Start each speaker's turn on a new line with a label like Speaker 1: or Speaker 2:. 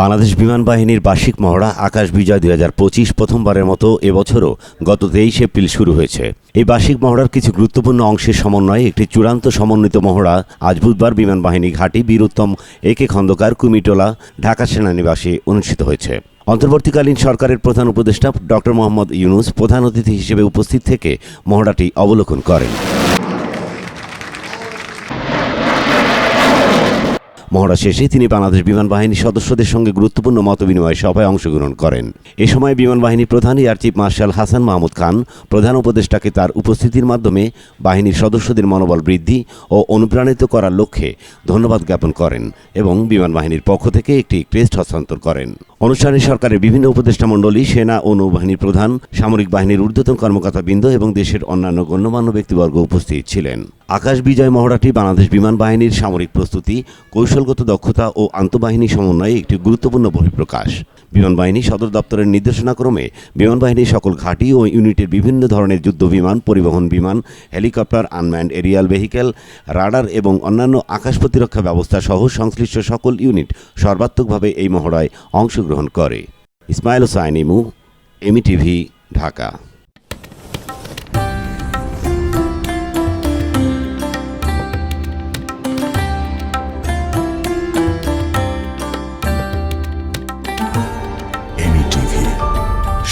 Speaker 1: বাংলাদেশ বিমান বাহিনীর বার্ষিক মহড়া আকাশ বিজয় দুই হাজার পঁচিশ প্রথমবারের মতো এবছরও গত তেইশ এপ্রিল শুরু হয়েছে। এই বার্ষিক মহড়ার কিছু গুরুত্বপূর্ণ অংশের সমন্বয়ে একটি চূড়ান্ত সমন্বিত মহড়া আজ বুধবার বিমান বাহিনী ঘাঁটি, বীরুত্তম, এ কে খন্দকার, কুমিটোলা, ঢাকা সেনানিবাসে অনুষ্ঠিত হয়েছে। অন্তর্বর্তীকালীন সরকারের প্রধান উপদেষ্টা ডক্টর মোহাম্মদ ইউনুস প্রধান অতিথি হিসেবে উপস্থিত থেকে মহড়াটি অবলোকন করেন। মহড়া শেষে তিনি বাংলাদেশ বিমান বাহিনীর সদস্যদের সঙ্গে গুরুত্বপূর্ণ মতবিনিময় সভায় অংশগ্রহণ করেন। এ সময় বিমান বাহিনী প্রধান air chief marshal Hasan Mahmud Khan, প্রধান উপদেষ্টাকে তার উপস্থিতির মাধ্যমে বাহিনীর সদস্যদের মনোবল বৃদ্ধি ও অনুপ্রাণিত করার লক্ষ্যে ধন্যবাদ জ্ঞাপন করেন এবং বিমান বাহিনীর পক্ষ থেকে একটি ক্রেস্ট হস্তান্তর করেন। অনুষ্ঠানে সরকারের বিভিন্ন উপদেষ্টা মণ্ডলী, সেনা ও নৌবাহিনীর প্রধান, সামরিক বাহিনীর ঊর্ধ্বতন কর্মকর্তাবৃন্দ এবং দেশের অন্যান্য গণ্যমান্য ব্যক্তিবর্গ উপস্থিত ছিলেন। আকাশ বিজয় মহড়াটি বাংলাদেশ বিমান বাহিনীর সামরিক প্রস্তুতি, কৌশলগত দক্ষতা ও আন্তঃবাহিনী সমন্বয়ে একটি গুরুত্বপূর্ণ বহিঃপ্রকাশ। বিমান বাহিনী সদর দপ্তরের নির্দেশনাক্রমে বিমান বাহিনীর সকল ঘাঁটি ও ইউনিটের বিভিন্ন ধরনের যুদ্ধ বিমান, পরিবহন বিমান, helicopter, unmanned aerial vehicle, radar এবং অন্যান্য আকাশ প্রতিরক্ষা ব্যবস্থা সহ সংশ্লিষ্ট সকল ইউনিট সর্বাত্মকভাবে এই মহড়ায় অংশগ্রহণ করে। ইসমাইল হোসাইন ইমু এমি টিভি ঢাকা।